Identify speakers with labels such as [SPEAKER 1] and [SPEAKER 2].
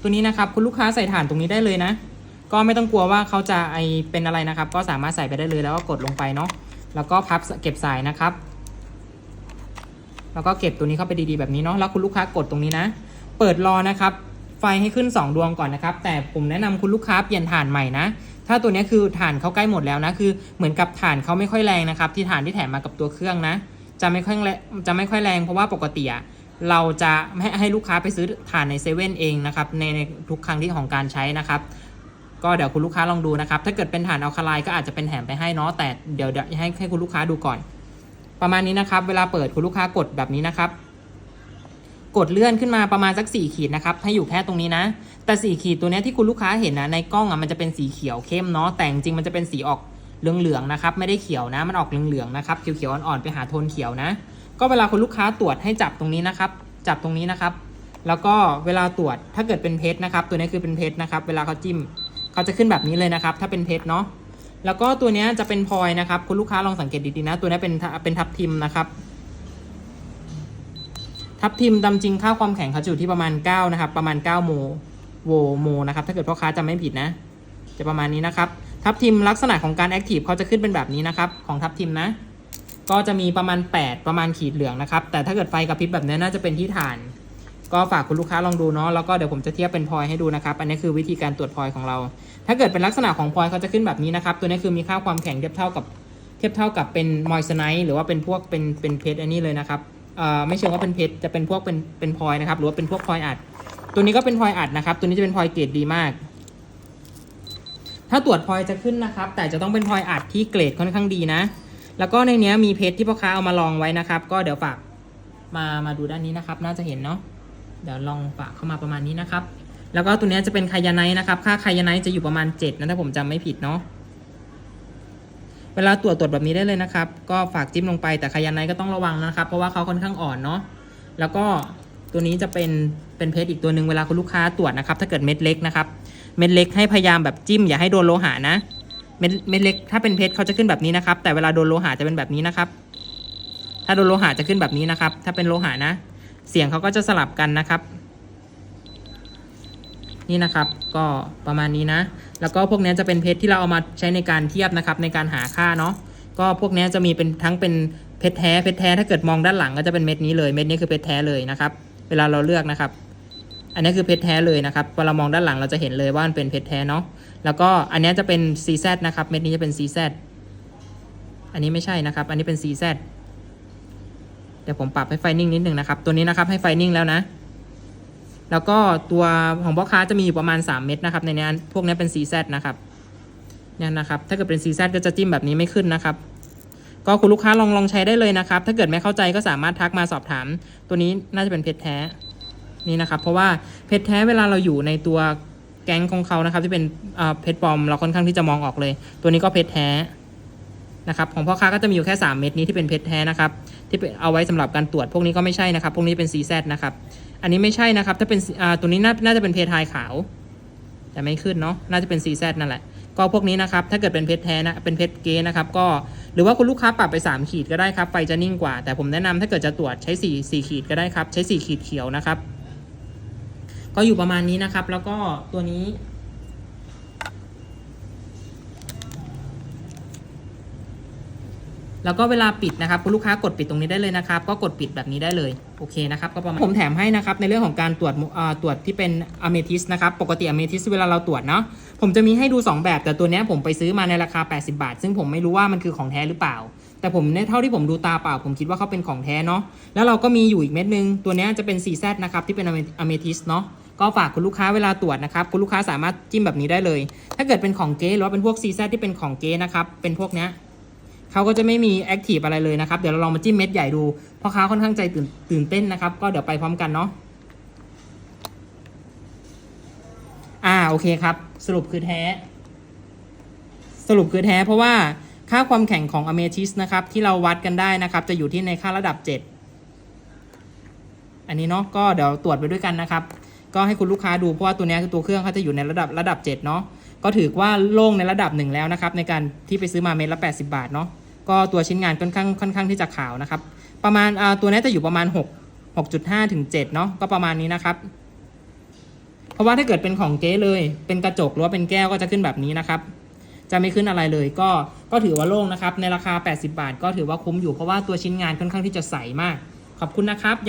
[SPEAKER 1] ตัวนี้นะครับคุณลูกค้าใส่ถ่านตรงนี้ได้เลยนะ ก็ไม่ต้องกลัวว่าเขาจะไอเป็นอะไรนะครับ ก็สามารถใส่ไปได้เลยแล้วก็กดลงไปเนาะแล้วก็พับเก็บสายนะครับ แล้วก็เก็บตัวนี้เข้าไปดีๆแบบนี้เนาะแล้วคุณลูกค้ากดตรงนี้นะ เปิดรอนะครับไฟให้ขึ้น 2 ดวงก่อนนะครับ แต่ผมแนะนำคุณลูกค้าเปลี่ยนถ่านใหม่นะ ถ้าตัวนี้คือถ่านเขาใกล้หมดแล้วนะ คือเหมือนกับถ่านเขาไม่ค่อยแรงนะครับ ที่ถ่านที่แถมมากับตัวเครื่องนะ จะไม่ค่อยจะไม่ค่อยแรงเพราะว่าปกติอะ เราจะให้ให้ลูกค้าไปซื้อถ่านในเซเว่นเองนะครับในในทุกครั้งที่ของการใช้นะครับก็เดี๋ยวคุณลูกค้าลองดูนะครับ ถ้าเกิดเป็นถ่านอัลคาไลก็อาจจะเป็นแถมไปให้เนาะ แต่เดี๋ยวเดี๋ยวให้ให้คุณลูกค้าดูก่อน ประมาณนี้นะครับ เวลาเปิดคุณลูกค้ากดแบบนี้นะครับ กดเลื่อนขึ้นมาประมาณสัก 4 ขีดนะครับ ให้อยู่แค่ตรงนี้นะ แต่ 4 ขีดตัวนี้ที่คุณลูกค้าเห็นนะ ในกล้องอะมันจะเป็นสีเขียวเข้มเนาะ แต่จริงมันจะเป็นสีออกเหลืองๆนะครับ ไม่ได้เขียวนะ มันออกเหลืองๆนะครับ เขียวๆอ่อนๆไปหาโทนเขียวนะ ก็เวลาคุณลูกค้าตรวจให้จับตรงนี้นะครับ จับตรงนี้นะครับ แล้วก็เวลาตรวจถ้าเกิดเป็นเพชรนะครับ ตัวนี้คือเป็นเพชรนะครับ เวลาเขาจิ้มเขาจะขึ้นแบบนี้เลยนะครับ ถ้าเป็นเพชรเนาะแล้วก็ตัวนี้จะเป็นพลอยนะครับ คุณลูกค้าลองสังเกตดีๆนะ ตัวนี้เป็นเป็นทับทิมนะครับ ทับทิมตามจริงค่าความแข็งเขาจะอยู่ที่ประมาณ 9 นะครับ ประมาณ 9 โมโวโมนะครับ ถ้าเกิดพ่อค้าจำไม่ผิดนะ จะประมาณนี้นะครับ ทับทิมลักษณะของการแอคทีฟเขาจะขึ้นเป็นแบบนี้นะครับ ของทับทิมนะ ก็จะมีประมาณ 8 ประมาณขีดเหลืองนะครับ แต่ถ้าเกิดไฟกระพริบแบบนี้น่าจะเป็นที่ฐาน ก็ฝากคุณลูกค้าลองดูเนาะแล้วก็เดี๋ยวผมจะเทียบเป็นพลอยให้ดูนะครับ อันนี้คือวิธีการตรวจพลอยของเรา ถ้าเกิดเป็นลักษณะของพลอยเขาจะขึ้นแบบนี้นะครับ ตัวนี้คือมีค่าความแข็งเทียบเท่ากับเทียบเท่ากับเป็นมอยส์ไนท์หรือว่าเป็นพวกเป็นเป็นเพชรอันนี้เลยนะครับเอ่อไม่เชิงว่าเป็นเพชรจะเป็นพวกเป็นเป็นพลอยนะครับหรือว่าเป็นพวกพลอยอัด ตัวนี้ก็เป็นพลอยอัดนะครับ ตัวนี้จะเป็นพลอยเกรดดีมากถ้าตรวจพลอยจะขึ้นนะครับ แต่จะต้องเป็นพลอยอัดที่เกรดค่อนข้างดีนะ แล้วก็ในเนี้ยมีเพชรที่พ่อค้าเอามาลองไว้นะครับ ก็เดี๋ยวฝากมามาดูด้านนี้นะครับ น่าจะเห็นเนาะเดี๋ยวลองฝากเข้ามาประมาณนี้นะครับ แล้วก็ตัวนี้จะเป็นไคยาไนท์นะครับ ค่าไคยาไนท์จะอยู่ประมาณ7นะถ้าผมจำไม่ผิดเนาะเวลาตรวจตรวจแบบนี้ได้เลยนะครับ ก็ฝากจิ้มลงไปแต่ไคยาไนท์ก็ต้องระวังนะครับ เพราะว่าเขาค่อนข้างอ่อนเนาะแล้วก็ตัวนี้จะเป็นเป็นเพชรอีกตัวหนึ่งเวลาคุณลูกค้าตรวจนะครับ ถ้าเกิดเม็ดเล็กนะครับ เม็ดเล็กให้พยายามแบบจิ้มอย่าให้โดนโลหะนะ เม็ดเม็ดเล็กถ้าเป็นเพชรเขาจะขึ้นแบบนี้นะครับ แต่เวลาโดนโลหะจะเป็นแบบนี้นะครับ ถ้าโดนโลหะจะขึ้นแบบนี้นะครับ ถ้าเป็นโลหะนะ เสียงเขาก็จะสลับกันนะครับ นี่นะครับ ก็ประมาณนี้นะ แล้วก็พวกนี้จะเป็นเพชรที่เราเอามาใช้ในการเทียบนะครับ ในการหาค่าเนาะก็พวกนี้จะมีเป็นทั้งเป็นเพชรแท้เพชรแท้ถ้าเกิดมองด้านหลังก็จะเป็นเม็ดนี้เลย เม็ดนี้คือเพชรแท้เลยนะครับ เวลาเราเลือกนะครับ อันนี้คือเพชรแท้เลยนะครับพอเวลามองด้านหลังเราจะเห็นเลยว่ามันเป็นเพชรแท้เนาะแล้วก็อันนี้จะเป็น CZ นะครับเม็ดนี้จะเป็น CZ อันนี้ไม่ใช่นะครับ อันนี้เป็น CZ เดี๋ยวผมปรับให้ไฟนิ่งนิดหนึ่งนะครับ ตัวนี้นะครับให้ไฟนิ่งแล้วนะ แล้วก็ตัวของพ่อค้าจะมีอยู่ประมาณ 3 เม็ดนะครับ ในนี้พวกนี้เป็น CZ นะครับเนี่ยนะครับ ถ้าเกิดเป็น CZ ก็จะจิ้มแบบนี้ไม่ขึ้นนะครับ ก็คุณลูกค้าลองลองใช้ได้เลยนะครับ ถ้าเกิดไม่เข้าใจก็สามารถทักมาสอบถาม ตัวนี้น่าจะเป็นเพชรแท้ นี่นะครับเพราะว่าเพชรแท้เวลาเราอยู่ในตัวแก๊งของเขานะครับที่เป็นเพชรปลอมเราค่อนข้างที่จะมองออกเลย ตัวนี้ก็เพชรแท้นะครับของพ่อค้าก็จะมีอยู่แค่ 3 เม็ดนี้ที่เป็นเพชรแท้นะครับที่เอาไว้สำหรับการตรวจพวกนี้ก็ไม่ใช่นะครับ พวกนี้เป็น CZ นะครับอันนี้ไม่ใช่นะครับ ถ้าเป็นตัวนี้น่าจะเป็นเพทายขาว แต่ไม่ขึ้นเนาะน่าจะเป็น CZ นั่นแหละก็พวกนี้นะครับ ถ้าเกิดเป็นเพชรแท้นะ เป็นเพชรเกนะครับ ก็ หรือว่าคุณลูกค้าปรับไป 3 ขีดก็ได้ครับ ไฟจะนิ่งกว่า แต่ผมแนะนำถ้าเกิดจะตรวจใช้ 4 4 ขีดก็ได้ครับ ใช้ 4 ขีดเขียวนะครับ ก็อยู่ประมาณนี้นะครับ แล้วก็ตัวนี้ แล้วก็เวลาปิดนะครับคุณลูกค้ากดปิดตรงนี้ได้เลยนะครับ ก็กดปิดแบบนี้ได้เลยโอเคนะครับก็ประมาณผมแถมให้นะครับในเรื่องของการตรวจตรวจที่เป็นอะเมทิสนะครับปกติอะเมทิสเวลาเราตรวจเนาะผมจะมีให้ดู 2 แบบ แต่ตัวนี้ผมไปซื้อมาในราคา 80 บาท ซึ่งผมไม่รู้ว่ามันคือของแท้หรือเปล่า แต่ผมเนี่ยเท่าที่ผมดูตาเปล่า ผมคิดว่าเขาเป็นของแท้เนาะแล้วเราก็มีอยู่อีกเม็ดนึง ตัวนี้จะเป็น 4Z นะครับที่เป็นอะเมทิสเนาะ ก็ฝากคุณลูกค้าเวลาตรวจนะครับ คุณลูกค้าสามารถจิ้มแบบนี้ได้เลย ถ้าเกิดเป็นของเก๊หรือว่าเป็นพวก CZ ที่เป็นของเก๊นะครับ เป็นพวกเนี้ยเขาก็จะไม่มีแอคทีฟอะไรเลยนะครับ เดี๋ยวเราลองมาจิ้มเม็ดใหญ่ดูเพราะค้าค่อนข้างใจตื่นตื่นเต้นนะครับ ก็เดี๋ยวไปพร้อมกันเนาะ อ่า โอเคครับ สรุปคือแท้ สรุปคือแท้เพราะว่าค่าความแข็งของอเมทิสนะครับ ที่เราวัดกันได้นะครับ จะอยู่ที่ในค่าระดับ 7 อันนี้เนาะ ก็เดี๋ยวตรวจไปด้วยกันนะครับ ก็ให้คุณลูกค้าดูเพราะว่าตัวนี้คือตัวเครื่องเขาจะอยู่ในระดับระดับ 7 เนาะก็ถือว่าโล่งในระดับหนึ่งแล้วนะครับในการที่ไปซื้อมาเม็ดละ 80 บาทเนาะก็ตัวชิ้นงานค่อนข้างค่อนข้างที่จะขาวนะครับ ประมาณอ่าตัวนี้จะอยู่ประมาณ 6 6.5ถึง7เนาะก็ประมาณนี้นะครับ เพราะว่าถ้าเกิดเป็นของเก๊เลยเป็นกระจกหรือว่าเป็นแก้วก็จะขึ้นแบบนี้นะครับจะไม่ขึ้นอะไรเลยก็ก็ถือว่าโล่งนะครับ ในราคา 80 บาท ก็ถือว่าคุ้มอยู่เพราะว่าตัวชิ้นงานค่อนข้างที่จะใสมาก ขอบคุณนะครับยัง